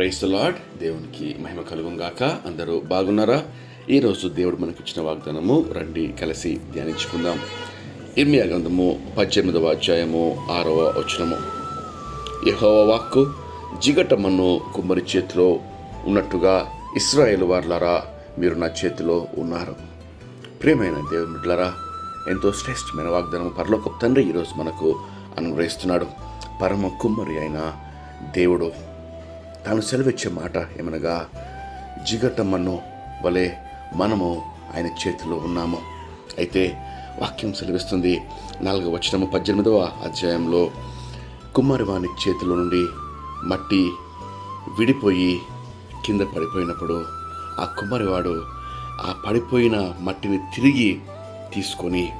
Price lord దేవునికి మహిమ కలుగుంగాక అందరూ బాగున్నారా? ఈరోజు దేవుడు మనకిచ్చిన వాగ్దానము రండి కలిసి ధ్యానించుకుందాం. ఇర్మియా గ్రంథము పద్దెనిమిదవ అధ్యాయము ఆరవ వచనము. యహోవ వాక్కు జిగటమ్మను కుమ్మరి చేతిలో ఉన్నట్టుగా ఇస్రాయేల్ వార్లారా మీరు నా చేతిలో ఉన్నారు. ప్రియమైన దేవుని ఎంతో శ్రేష్టమైన వాగ్దానం పరలోక తండ్రి ఈరోజు మనకు అనుగ్రహిస్తున్నాడు. పరమ కుమ్మరి అయిన దేవుడు తాను సెలవిచ్చే మాట ఏమనగా జిగటమ్మను వలె మనము ఆయన చేతిలో ఉన్నాము. అయితే వాక్యం సెలవిస్తుంది నాలుగవ వచనము పద్దెనిమిదవ అధ్యాయంలో కుమ్మరి చేతిలో నుండి మట్టి విడిపోయి కింద పడిపోయినప్పుడు ఆ కుమ్మరివాడు ఆ పడిపోయిన మట్టిని తిరిగి తీసుకొని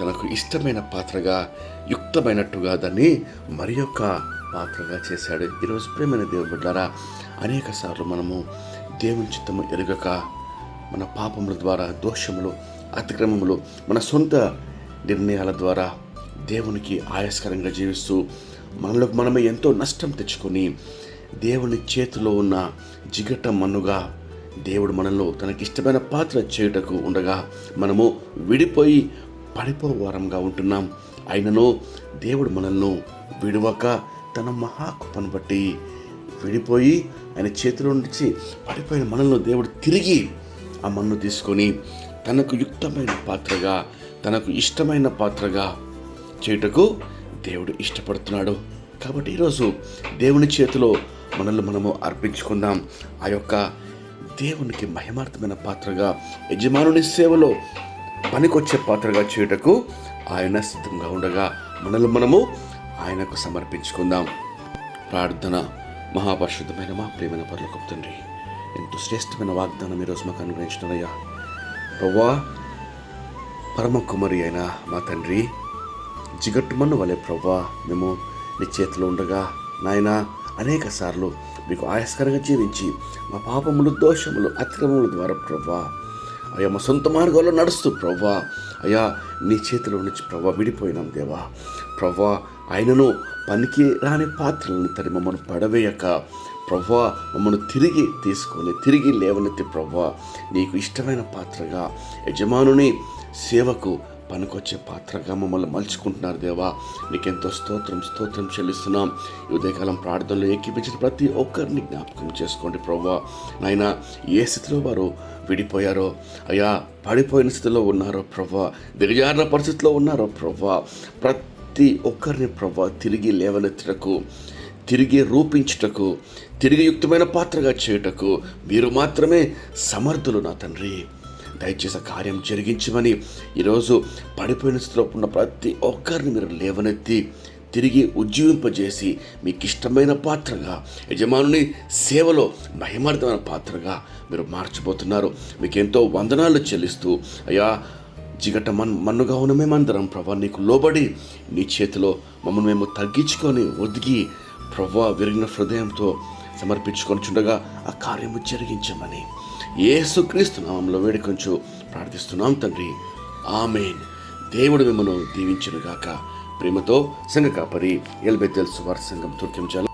తనకు ఇష్టమైన పాత్రగా యుక్తమైనట్టుగా దాన్ని మరి యొక్క పాత్రగా చేశాడు. ఈరోజు ప్రేమైన దేవుని బిడ్డారా అనేక సార్లు మనము దేవుని చిత్తము ఎరుగక మన పాపముల ద్వారా దోషములు అతిక్రమములు మన సొంత నిర్ణయాల ద్వారా దేవునికి ఆయాస్కరంగా జీవిస్తూ మనలో మనమే ఎంతో నష్టం తెచ్చుకొని దేవుని చేతిలో ఉన్న జిగట మన్నుగా దేవుడు మనలో తనకి ఇష్టమైన పాత్ర చేయుటకు ఉండగా మనము విడిపోయి పడిపోవారంగా ఉంటున్నాం. అయినను దేవుడు మనల్ని విడవక తన మహాకృపను బట్టి విడిపోయి ఆయన చేతిలో నుంచి పడిపోయిన మనల్ని దేవుడు తిరిగి ఆ మన్ను తీసుకొని తనకు యుక్తమైన పాత్రగా తనకు ఇష్టమైన పాత్రగా చేయుటకు దేవుడు ఇష్టపడుతున్నాడు. కాబట్టి ఈరోజు దేవుని చేతిలో మనల్ని మనము అర్పించుకుందాం. ఆ యొక్క దేవునికి మహిమార్థమైన పాత్రగా యజమానుని సేవలో పనికొచ్చే పాత్రగా చేయుటకు ఆయన సిద్ధంగా ఉండగా మనల్ని మనము ఆయనకు సమర్పించుకుందాం. ప్రార్థన మహాపరిశుద్ధమైన మా ప్రేమైన పర్లకు తండ్రి ఎంతో శ్రేష్టమైన వాగ్దానం ఈరోజు మాకు అనుగ్రహించినయ్యా ప్రవ్వా పరమ కుమారి అయిన మా తండ్రి జిగట్టుమన్ను వలె ప్రవ్వా మేము నీ చేతిలో ఉండగా నాయన అనేక సార్లు మీకు ఆయాస్కరంగా జీవించి మా పాపములు దోషములు అతిక్రమముల ద్వారా ప్రవ్వా అయ్యా మా సొంత మార్గంలో నడుస్తూ ప్రవ్వా అయ్యా నీ చేతిలో నుంచి ప్రవ్వా విడిపోయినాం దేవా. ప్రవ్వా ఆయనను పనికి రాని పాత్రలను తరి మమ్మల్ని పడవేయక. ప్రభా మమ్మల్ని తిరిగి తీసుకొని తిరిగి లేవనెత్తి ప్రభా నీకు ఇష్టమైన పాత్రగా యజమానుని సేవకు పనికొచ్చే పాత్రగా మమ్మల్ని మలుచుకుంటున్నారు దేవా. నీకెంతో స్తోత్రం స్తోత్రం చెల్లిస్తున్నాం. ఈ ఉదయకాలం ప్రార్థనలో ఎక్కిపించిన ప్రతి ఒక్కరిని జ్ఞాపకం చేసుకోండి ప్రవ్వా. నాయన ఏ స్థితిలో వారు విడిపోయారో అయ్యా పడిపోయిన స్థితిలో ఉన్నారో ప్రవ్వా దిగజారిన పరిస్థితిలో ఉన్నారో ప్రవ్వా. ప్రతి ప్రతి ఒక్కరిని ప్రభా తిరిగి లేవనెత్తటకు తిరిగి రూపించుటకు తిరిగి యుక్తమైన పాత్రగా చేయుటకు మీరు మాత్రమే సమర్థులు నా తండ్రి. దయచేసి కార్యం జరిగించమని ఈరోజు పడిపోయిన స్థితిలో ఉన్న ప్రతి ఒక్కరిని మీరు లేవనెత్తి తిరిగి ఉజ్జీవింపజేసి మీకు ఇష్టమైన పాత్రగా యజమానుని సేవలో మహిమార్థమైన పాత్రగా మీరు మార్చబోతున్నారు. మీకు ఎంతో వందనాలు చెల్లిస్తూ అయ్యా జిగట మన్ మన్నుగా ఉన్న మేమందరం ప్రభా నీకు లోబడి నీ చేతిలో మమ్మల్ని మేము తగ్గించుకొని ఒదిగి ప్రభా విరిగిన హృదయంతో సమర్పించుకొని చుండగా ఆ కార్యము జరిగించమని ఏసుక్రీస్తు నామంలో వేడుకొంచు ప్రార్థిస్తున్నాం తండ్రి. ఆమెన్. దేవుడు మిమ్మల్ని దీవించినగాక. ప్రేమతో సంఘ కాపరి ఎల్బెద్దెల్ సువార్ సంఘం తుర్కించాలి